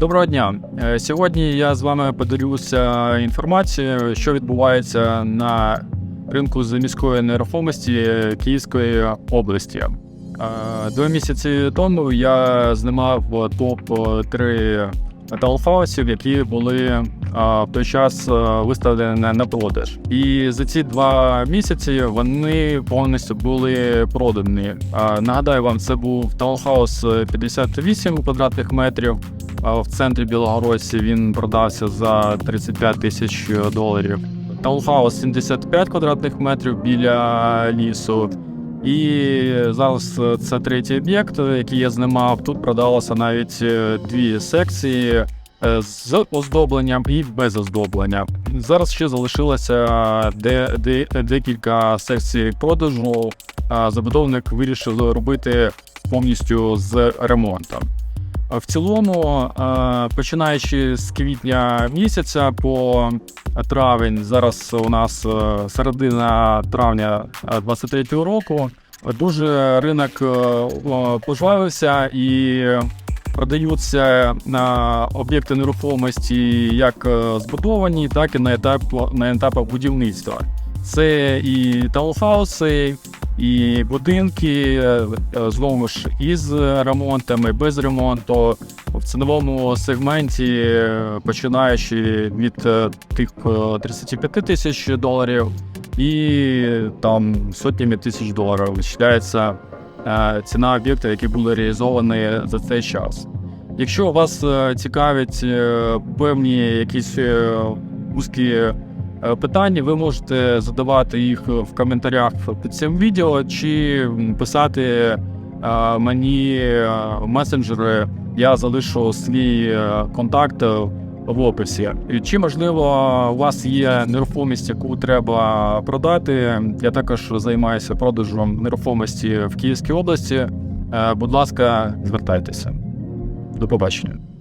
Доброго дня. Е, Сьогодні я з вами поділюся інформацією, що відбувається на ринку з міської нерухомості Київської області. Е, Два місяці тому я знімав топ 3 таунхаусів, які були е, в той час виставлені на продаж. І за ці два місяці вони повністю були продані. Нагадаю вам, це був таунхаус 58 квадратних метрів. В центрі Білогородці він продався за 35 тисяч доларів. Таунхаус 75 квадратних метрів біля лісу. І зараз це третій об'єкт, який я знімав. Тут продалося навіть е, дві секції е, з оздобленням і без оздоблення. Зараз ще залишилося де, де, декілька секцій продажу. Забудовник вирішив робити повністю з ремонтом. В цілому, е, починаючи з квітня місяця по травень, зараз у нас е, середина травня 23-го року, дуже ринок е, пожвавився і продаються на об'єкти нерухомості як е, збудовані, так і на етап на етапах будівництва. Це і таунхауси, і будинки е, е, знову ж із ремонтами, без ремонту в ціновому сегменті, е, починаючи від тих е, 35 тисяч доларів і там сотнями тисяч доларів вичисляється ціна об'єктів, які були реалізовані за цей час. Якщо вас цікавить певні якісь вузькі е, питання, ви можете задавати їх в коментарях під цим відео чи писати е, мені е, месенджери. Я залишу свій е, контакт в описі. Чи можливо у вас є нерухомість, яку треба продати? Я також займаюся продажем нерухомості в Київській області. Е, Будь ласка, звертайтеся. До побачення.